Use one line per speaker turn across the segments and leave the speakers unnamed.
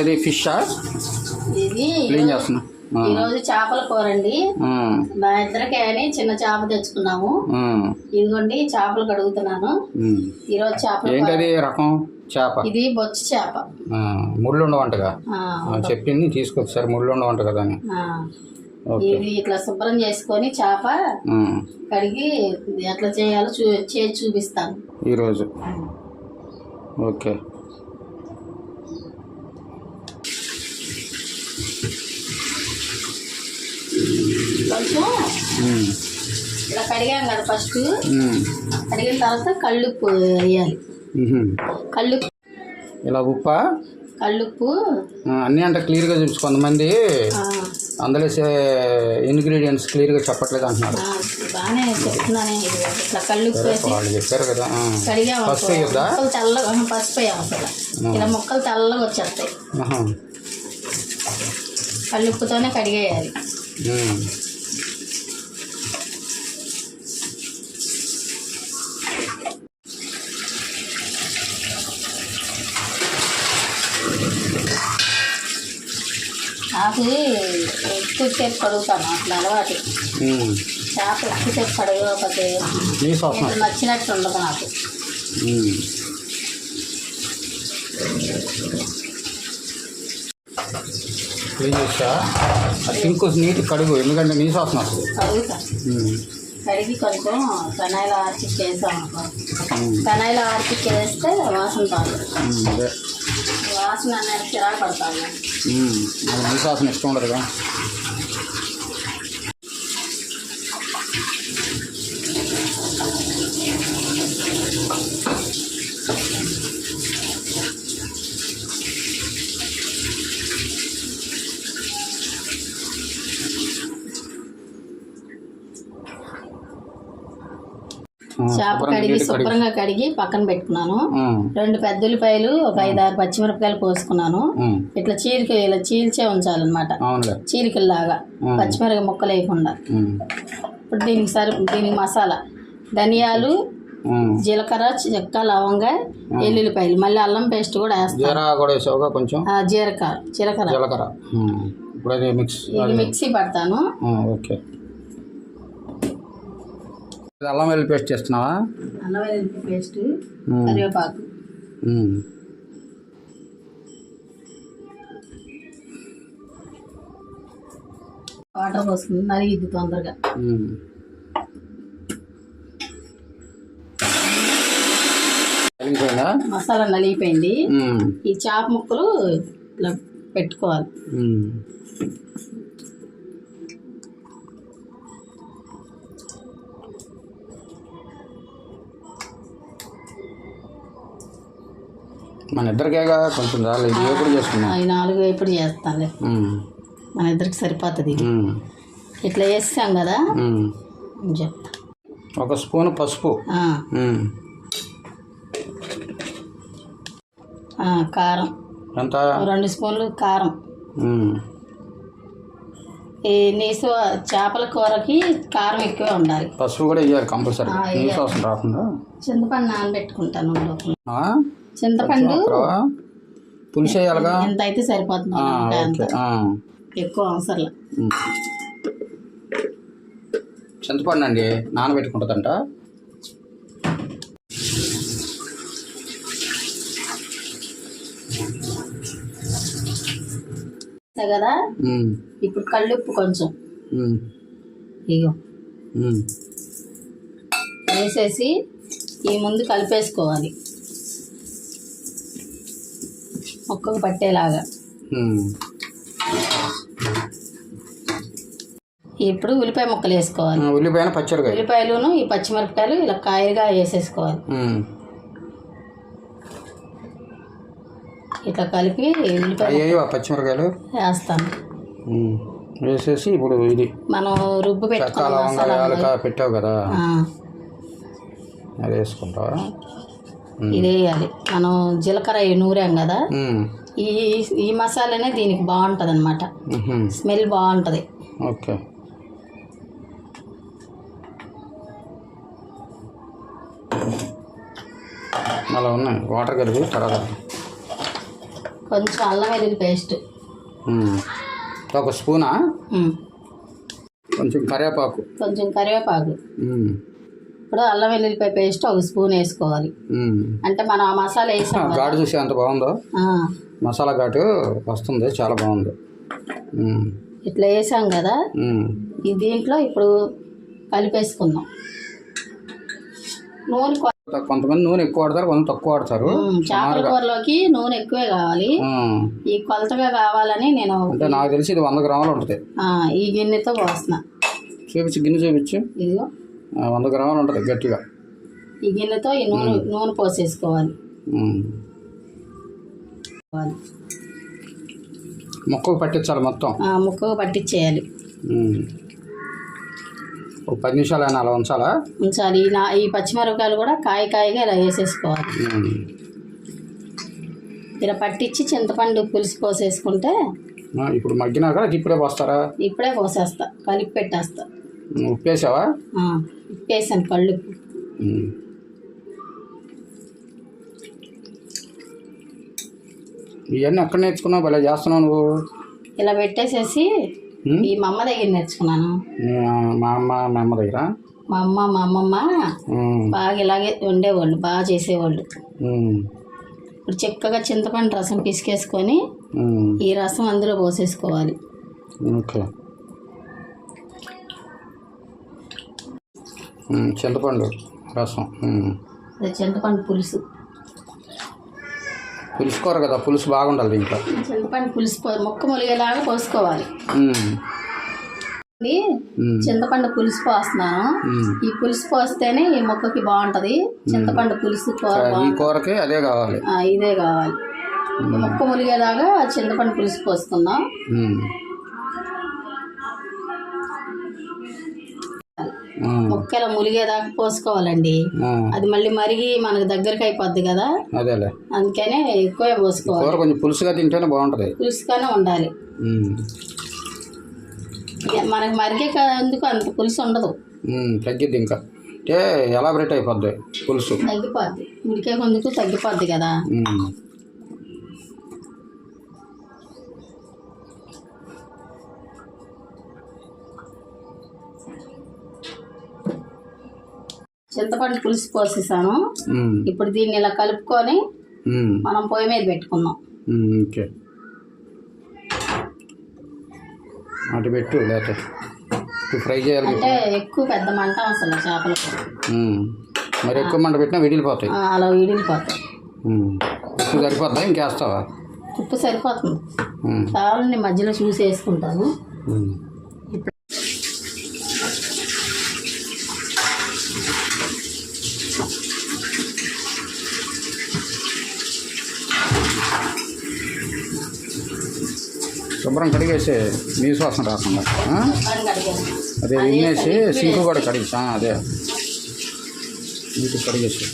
ఏంటది ఫిషా?
ఇది
క్లీన్ చేస్తున్నా. ఆ,
ఈరోజు చేపల కూర అండి మా ఇద్దరికి అని చిన్న చేప తెచ్చుకున్నాము. ఇదిగోండి చేపలు కడుగుతున్నాను.
ఉమ్.
ఈరోజు చేపల
ఏంటది రకం? చేప.
ఇది బొచ్చు చేప.
ముళ్ళు ఉండవంటగా? చెప్పింది తీసుకొచ్చారు ముళ్ళు ఉండవంట కదా అని
ఇది ఇట్లా శుభ్రం చేసుకొని చేప కడిగి ఎట్లా చేయాలో చూ చేసి చూపిస్తాను.
ఈరోజు. ఓకే.
కొంచెం. ఇలా కడిగాం కదా ఫస్ట్. కడిగిన తర్వాత కళ్ళుప్పు వేయాలి. కళ్ళుప్పు.
ఇలా ఉప్పా?
కళ్ళుప్పు.
అన్నీ అంటే క్లియర్గా చూసి కొంతమంది అందులో ఇంగ్రీడియంట్స్ క్లియర్గా చెప్పట్లేదు అంటున్నారు.
బాగానే చెప్తున్నానే ఇట్లా కళ్ళుప్పు
వాళ్ళు చెప్పారు కదా పసుపు వేయొద్దా?
తెల్లగా పసుపు వేయాలి ఇలా ముక్కలు తెల్లగా వచ్చేస్తాయి. కళ్ళుప్పుతోనే కడిగేయాలి. నాకు ఎక్కువసేపు కడుగుతాను అట్లా అలవాటు. చేప ఎక్కువసేపు కడగకపోతే నీకు నచ్చినట్టు ఉండదు నాకు.
క్లీన్ చేసా ఆ సింక్ నీట్ కడుగు ఎందుకంటే నీ
కడుగుతాను
ఉమ్.
కడిగి కొంచెం వేసాం అనుకో.
ఉమ్.
పెనాయిల ఆర్చిక్ వేస్తే వాసన వాసన అనేది చిరాకు పడతాను
ఉమ్. నీ శ్వాసన ఇష్టం ఉండదుగా
చేప కడిగి. శుభ్రంగా కడిగి పక్కన పెట్టుకున్నాను. రెండు పెద్ద ఉల్లిపాయలు ఒక ఐదు ఆరు పచ్చిమిరపకాయలు కోసుకున్నాను
ఉమ్.
ఇట్లా చీరిక ఇలా చీల్చే ఉంచాలన్నమాట.
మ్మ్.
పచ్చిమిరపకాయ ముక్కలు వేయకుండా. ఇప్పుడు దీనికి సరి దీనికి మసాలా. ధనియాలు. జీలకర్ర చెక్క లవంగ ఎల్లుల్లిపాయలు. మళ్ళీ అల్లం పేస్ట్ కూడా వేస్తాను.
కొంచెం?
జీలకర్ర. జీలకర్ర.
ఇప్పుడు మిక్స్
పడతాను.
ఓకే. అల్లం వెల్లుల్లి పేస్ట్ చేస్తున్నావా?
అల్లం వెల్లుల్లి పేస్ట్. కరివేపాకు. వాటర్ పోసుకుని నలిగిద్ది తొందరగా. మసాలా నలిగిపోయింది. ఈ చేప ముక్కలు పెట్టుకోవాలి.
మన ఇద్దరికేగా కొంచెం చాలు ఇది ఎప్పుడు చేసుకున్నాం.
నాలుగు ఎప్పుడు చేస్తానులే. మన ఇద్దరికి సరిపోతుంది ఇది. ఇట్లా చేస్తాం కదా? చెప్తా.
ఒక స్పూన్ పసుపు.
కారం.
ఎంత?
రెండు స్పూన్లు కారం. ఈ నీసు చేపల కూరకి కారం ఎక్కువే ఉండాలి.
పసుపు కూడా వేయాలి కంపల్సరీ
ఆ,
నీ
వేయాలి.
సోసం రాకుండా.
చింతపండు నానబెట్టుకుంటాను? చింతపండు?
పులుసు వేయాలిగా.
ఎంత అయితే సరిపోతుంది. ఎక్కువ అవసరం.
చింతపండు అండి నానబెట్టుకుంటుందంట.
కదా? ఇప్పుడు కళ్ళుప్పు కొంచెం.
ఉమ్,
ఇగో. వేసేసి ఈ ముందు కలిపేసుకోవాలి. మొక్కకు పట్టేలాగా. ఇప్పుడు ఉల్లిపాయ ముక్కలు వేసుకోవాలి.
ఆ, ఉల్లిపాయన పచ్చడికాయ
ఉల్లిపాయలును ఈ పచ్చిమిరపకాయలు ఇలా కాయగా వేసేసుకోవాలి. ఇట్లా కలిపి ఉల్లిపాయ
పచ్చిమిరకాయలు
వేస్తాను.
వేసేసి ఇప్పుడు ఇది.
మనం రుబ్బు
యాలక పెట్టావు కదా. అది వేసుకుంటావా?
ఇది వేయాలి మనం జీలకర్ర నూరాం కదా. ఈ ఈ మసాలానే దీనికి బాగుంటుంది అనమాట. స్మెల్ బాగుంటుంది.
ఓకే. అలా ఉన్నాయి. వాటర్ కలిపి తర్వాత
కొంచెం అల్లం వెల్లుల్లి పేస్ట్.
ఒక స్పూనా? కొంచెం కరివేపాకు.
కొంచెం కరివేపాకు. ఇప్పుడు అల్లం వెల్లుల్లిపాయ పేస్ట్ ఒక స్పూన్ వేసుకోవాలి. అంటే మనం ఆ మసాలా వేసాం
ఘాటు చూసి ఎంత బాగుందో? మసాలా ఘాటు వస్తుంది చాలా బాగుంది.
ఇట్లా వేసాం కదా. ఈ దీంట్లో ఇప్పుడు కలిపేసుకుందాం. నూనె
కొంతమంది నూనె ఎక్కువ వాడతారు కొంత తక్కువ వాడతారు.
చేపల కూరలోకి నూనె ఎక్కువే కావాలి. ఈ కొలతగా కావాలని నేను
అంటే నాకు తెలిసి ఇది వంద గ్రాములు ఉంటుంది.
ఈ గిన్నెతో పోస్తున్నా.
చూపించు గిన్నె చూపించు.
ఇదిగో.
వంద గ్రాములు ఉంటుంది గట్టిగా.
ఈ గిన్నెతో ఈ నూనె నూనె పోసేసుకోవాలి.
ముక్కకు పట్టించాలి మొత్తం?
ముక్కకు పట్టించేయాలి.
ఒక పది నిమిషాలు అయినా అలా ఉంచాలా?
ఉంచాలి. ఈ నా ఈ పచ్చిమిరపకాయలు కూడా కాయ కాయగా ఇలా వేసేసుకోవాలి. ఇలా పట్టించి చింతపండు పులుసు పోసేసుకుంటే
ఇప్పుడు మగ్గినాక ఇప్పుడే పోస్తారా?
ఇప్పుడే పోసేస్తా. కలిపి పెట్టేస్తా.
ఉమ్,
ఇప్పేసాను కళ్ళు.
ఇవన్నీ ఎక్కడ నేర్చుకున్నావు భలే చేస్తున్నావు నువ్వు
ఇలా పెట్టేసేసి? ఈ మా అమ్మ దగ్గర నేర్చుకున్నాను
మా అమ్మ మా అమ్మ దగ్గర
మా అమ్మ మా అమ్మమ్మ. బాగా ఇలాగే ఉండేవాళ్ళు బాగా చేసేవాళ్ళు. ఇప్పుడు చక్కగా చింతపండు రసం పిసికేసుకొని. ఈ రసం అందులో పోసేసుకోవాలి
ఓకే చింతపండు రసం.
అది చింతపండు పులుసు.
పులుసు కూర కదా పులుసు బాగుండాలి దీంట్లో.
చింతపండు పులుసు మొక్క మొలిగేలాగా పోసుకోవాలి. చింతపండు పులుసు పోస్తున్నాను. ఈ పులుసు పోస్తేనే ఈ మొక్కకి బాగుంటది. చింతపండు పులుసు కూర
ఈ
బాగుంటుంది.
కూరకి అదే కావాలి.
ఇదే కావాలి. మొక్క ములిగేలాగా చింతపండు పులుసు పోసుకుందాం
ఉమ్. ఉమ్.
మొక్క ఇలా ములిగేదాకా పోసుకోవాలండి. అది మళ్ళీ మరిగి మనకు దగ్గరికి అయిపోద్ది కదా.
అదేలే.
అందుకనే ఎక్కువే పోసుకోవాలి.
కొంచెం పులుసుగా తింటేనే బాగుంటుంది.
పులుసుగానే ఉండాలి. మనకు మరిగే అందుకు అంత పులుసు ఉండదు.
తగ్గిద్ది ఇంకా. అంటే ఎలాబరేట్ అయిపోద్ది పులుసు.
తగ్గిపోద్ది. ఉడికే కొందుకు తగ్గిపోద్ది కదా. చింతపండు పులుసు పోసేసాను. ఇప్పుడు దీన్ని ఇలా కలుపుకొని. మనం పొయ్యి మీద
ఓకే. అటు పెట్టు ఫ్రై చేయాలి
అంటే ఎక్కువ పెద్ద మంట అసలు చేపల.
మరి ఎక్కువ మంట పెట్టినా విడిలిపోతాయి.
అలా విడిలిపోతాయి.
ఉప్పు సరిపోద్దా ఇంకేస్తావా?
ఉప్పు సరిపోతుంది. కావాలని మధ్యలో చూసి వేసుకుంటాను
శుభ్రం కడిగేసి నీసు వాసన రాకుండా అదే విన్నేసి సింకు కూడా కడిగేసా అదే. నీటి కడిగేసి.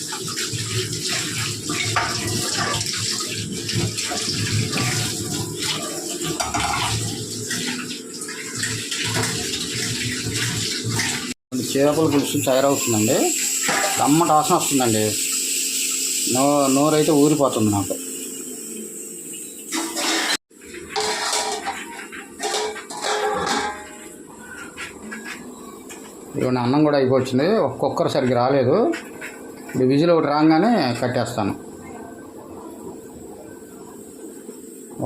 చేపల పులుసు తయారవుతుందండి. కమ్మట వాసన వస్తుందండి. నో నోరైతే ఊరిపోతుంది నాకు. ఇవన్నీ అన్నం కూడా అయిపోయింది ఒక్కొక్కరు సరిగ్గా రాలేదు. ఇప్పుడు విజిల్ ఒకటి రాగానే కట్టేస్తాను.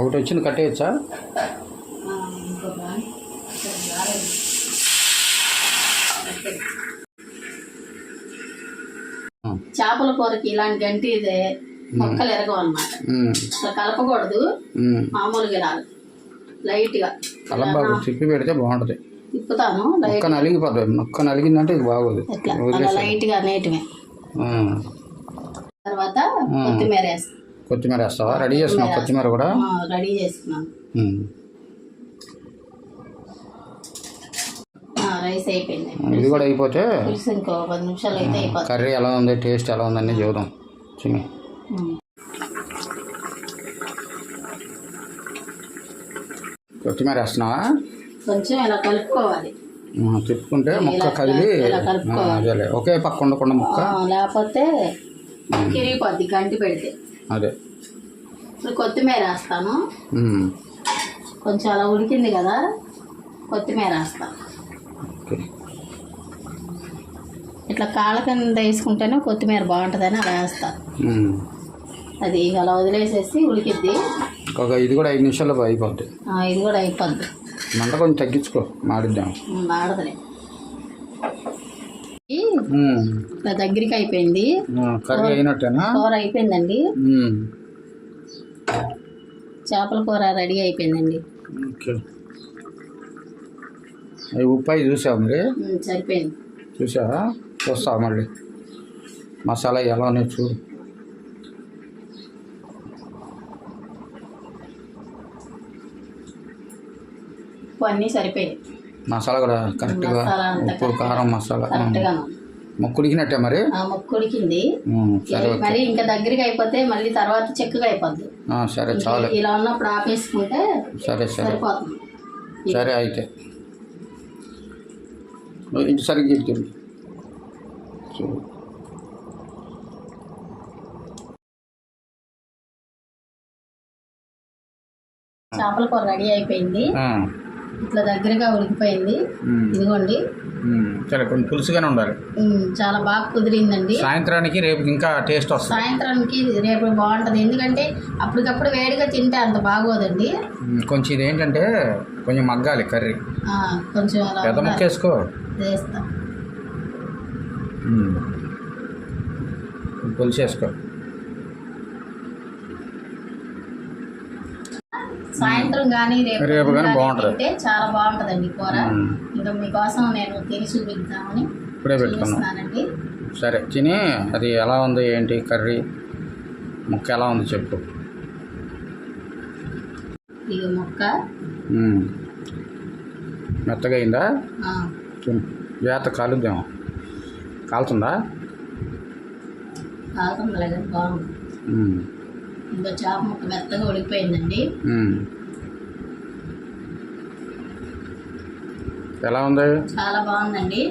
ఒకటి వచ్చింది కట్టేయచ్చా.
చేపల కూరకి ఇలాంటి గంటి ఇదే. మొక్కలు ఎరగవు అనమాట
ఉమ్,
ఇట్లా కలపకూడదు. మామూలుగా రాదు. లైట్గా.
కలంబాకు తిప్పి పెడితే బాగుంటుంది.
తిప్పుతాను
ముక్క
లైట్
నలిగిపోతుంది ముక్క నలిగిందంటే ఇది బాగోదు.
లైట్గా నేటివే
ఉమ్.
తర్వాత కొత్తిమీర వేస్తాను
కొత్తిమీర వేస్తావా? రెడీ చేస్తున్నావు కొత్తిమీర కూడా?
రెడీ. ఆ, రైస్ అయిపోయింది.
ఇది కూడా అయిపోతే
ఇంకో పది నిమిషాలు అయితే అయిపోతుంది.
కర్రీ ఎలా ఉంది టేస్ట్ ఎలా ఉందని చూద్దాం.
ఉమ్.
కొత్తిమీర వేస్తున్నావా?
కొంచెం ఇలా కలుపుకోవాలి.
తిప్పుకుంటే ముక్క కదిలి. అదేలే. ఒకే పక్క ఉండకుండా ముక్క.
లేకపోతే కిరిగిపోద్ది గంటి పెడితే.
అదే.
ఇప్పుడు కొత్తిమీర వేస్తాను. కొంచెం అలా ఉడికింది కదా కొత్తిమీర వేస్తాను ఇట్లా కాళ్ళ కింద వేసుకుంటేనే కొత్తిమీర బాగుంటుందని అలా వేస్తాను. అది అలా వదిలేసేసి ఉడికిద్ది.
ఇది కూడా ఐదు నిమిషాల్లో అయిపోద్ది.
ఇది కూడా అయిపోద్ది.
మంట కొంచెం తగ్గించుకో. మాడిద్దాం.
ఇట్లా దగ్గరికి అయిపోయింది.
కర్రీ అయినట్టేనా?
కూర అయిపోయిందండి. చేపల కూర రెడీ అయిపోయిందండి.
అవి ఉప్పు అవి చూసావా మరి?
సరిపోయింది.
చూసావా? చూస్తావా మళ్ళీ? మసాలా ఎలా ఉన్నాయి చూడు.
ఉప్పు అన్నీ సరిపోయాయి
మసాలా కూడా కరెక్ట్గా ఉప్పు కారం మసాలా మొక్కుడికినట్టే మరి?
ఆ ముక్క ఉడికింది.
ఉమ్, సరే ఓకే.
మరి ఇంకా దగ్గరికి అయిపోతే మళ్ళీ తర్వాత చెక్కగా అయిపోద్ది.
సరే చాలు.
ఇలా ఉన్నప్పుడు ఆపేసుకుంటే
సరే సరే. సరే అయితే. ఇంటి సరిగ్గా చూడు
చేపల కూర రెడీ అయిపోయింది. ఇట్లా దగ్గరగా ఉడికిపోయింది. ఇదిగోండి.
సరే కొంచెం పులుసుగానే ఉండాలి.
చాలా బాగా కుదిరిందండి.
సాయంత్రానికి రేపు ఇంకా టేస్ట్ వస్తుంది.
సాయంత్రానికి రేపు బాగుంటుంది. ఎందుకంటే అప్పటికప్పుడు వేడిగా తింటే అంత బాగోదండి.
కొంచెం ఇది ఏంటంటే కొంచెం మగ్గాలి కర్రీ.
కొంచెం
పెద్ద ముక్క
ఉండాలి.
వేసుకో.
వేస్తా.
పులుసు వేసుకో.
సాయంత్రం కానీ రేపు
రేపు గానీ
గానీ
బాగుంటది.
తింటే చాలా బాగుంటుందండి కూర. ఇంకా మీకోసం నేను తిని చూపిద్దామని
ఇప్పుడే పెట్టుకున్నాం.
చూపిస్తున్నానండి
సరే తిని అది ఎలా ఉంది ఏంటి కర్రీ? ముక్క ఎలా ఉంది చెప్పు.
ఇక ముక్క.
మెత్తగా అయిందా? జాగ్రత్త కాలుద్దాం. కాలుతుందా?
లేదు బాగుంది. ఇంకా చేప ముక్క మెత్తగా ఉడికిపోయిందండి
ఉమ్. ఎలా ఉంది
చాలా బాగుందండి.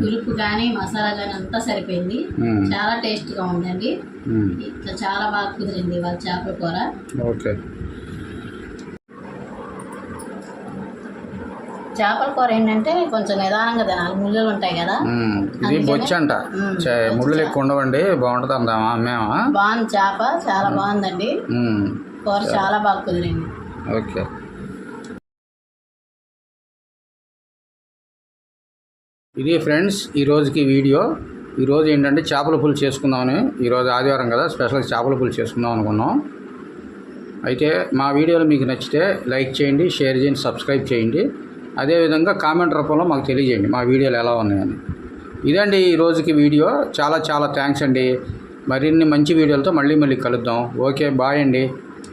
పులుపు కానీ మసాలా కానీ అంతా సరిపోయింది. చాలా టేస్ట్గా ఉందండి. ఇట్లా చాలా బాగా కుదిరింది వాళ్ళ చేపల కూర
ఓకే
చేపల కూర ఏంటంటే కొంచెం నిదానంగా తినాలి. ముళ్ళులు ఉంటాయి కదా.
ఇది బొచ్చు అంట. ముళ్ళు ఎక్కువ ఉండవండి. బాగుంటుంది అందామా? మేమా
బాగుంది చేప. చాలా బాగుందండి. కూర చాలా బాగా కుదిరింది.
ఓకే. ఇది ఫ్రెండ్స్ ఈ రోజుకి వీడియో. ఈరోజు ఏంటంటే చేపల పులుసు చేసుకుందామని ఈరోజు ఆదివారం కదా స్పెషల్గా చేపల పులుసు చేసుకుందాం అనుకున్నాం. అయితే మా వీడియోలు మీకు నచ్చితే లైక్ చేయండి షేర్ చేయండి సబ్స్క్రైబ్ చేయండి. అదేవిధంగా కామెంట్ రూపంలో మాకు తెలియజేయండి. మా వీడియోలు ఎలా ఉన్నాయని. ఇదండి ఈ రోజుకి వీడియో. చాలా చాలా థ్యాంక్స్ అండి. మరిన్ని మంచి వీడియోలతో మళ్ళీ మళ్ళీ కలుద్దాం. ఓకే బాయ్ అండి.